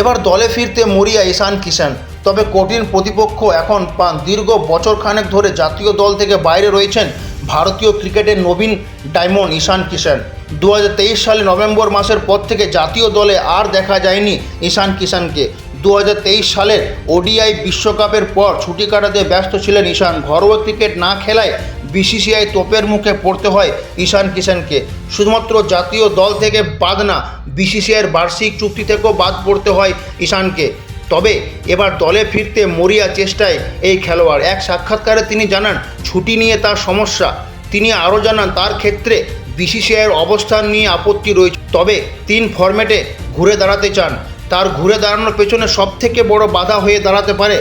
এবার দলে ফিরতে মরিয়া ঈশান কিষান তবে কঠিন প্রতিপক্ষ এখন পান। দীর্ঘ বছর খানেক ধরে জাতীয় দল থেকে বাইরে রয়েছেন ভারতীয় ক্রিকেটের নবীন ডায়মন্ড ঈশান কিষান দু সালে নভেম্বর মাসের পর থেকে জাতীয় দলে আর দেখা যায়নি ঈশান কিষানকে দু সালের ওডিআই বিশ্বকাপের পর ছুটি কাটাতে ব্যস্ত ছিলেন ঈশান। ঘরোয়া ক্রিকেট না খেলায় বিসিসিআই তোপের মুখে পড়তে হয় ঈশান কিষানকে শুধুমাত্র জাতীয় দল থেকে বাদ না বিসিসিআইয়ের বার্ষিক চুক্তি থেকেও বাদ পড়তে হয় ঈশানকে। তবে এবার দলে ফিরতে মরিয়া চেষ্টায় এই খেলোয়াড়। এক সাক্ষাৎকারে তিনি জানান, ছুটি নিয়ে তার সমস্যা। তিনি আরও জানান, তার ক্ষেত্রে বিসিসিআইয়ের অবস্থান নিয়ে আপত্তি রয়েছে। তবে তিন ফরম্যাটে ঘুরে দাঁড়াতে চান। তার ঘুরে দাঁড়ানোর পেছনে সবথেকে বড় বাধা হয়ে দাঁড়াতে পারে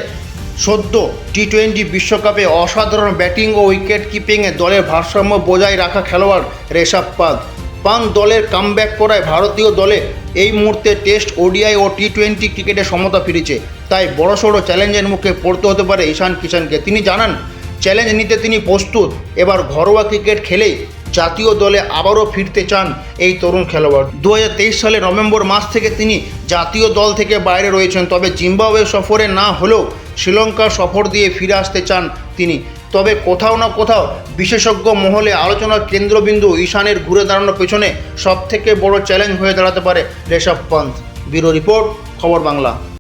সদ্য টি টোয়েন্টি বিশ্বকাপে অসাধারণ ব্যাটিং ও উইকেট কিপিংয়ে দলের ভারসাম্য বজায় রাখা খেলোয়াড় রেশাব পান্ত পান দলের কামব্যাক করায় ভারতীয় দলে এই মুহূর্তে টেস্ট ওডিআই ও টি টোয়েন্টি ক্রিকেটে সমতা ফিরেছে। তাই বড়সড় চ্যালেঞ্জের মুখে পড়তে হতে পারে ঈশান কিষানকে তিনি জানান, চ্যালেঞ্জ নিতে তিনি প্রস্তুত। এবার ঘরোয়া ক্রিকেট খেলেই জাতীয় দলে আবারও ফিরতে চান এই তরুণ খেলোয়াড়। দু হাজার তেইশ সালে নভেম্বর মাস থেকে তিনি জাতীয় দল থেকে বাইরে রয়েছেন, তবে জিম্বাবুয়ে সফরে না হলেও শ্রীলঙ্কা সফর দিয়ে ফিরে আসতে চান তিনি। তবে কোথাও না কোথাও বিশেষজ্ঞ মহলে আলোচনার কেন্দ্রবিন্দু ঈশানের ঘুরে দাঁড়ানোর পেছনে সবথেকে বড় চ্যালেঞ্জ হয়ে দাঁড়াতে পারে ঋষভ পন্থ। ব্যুরো রিপোর্ট, খবর বাংলা।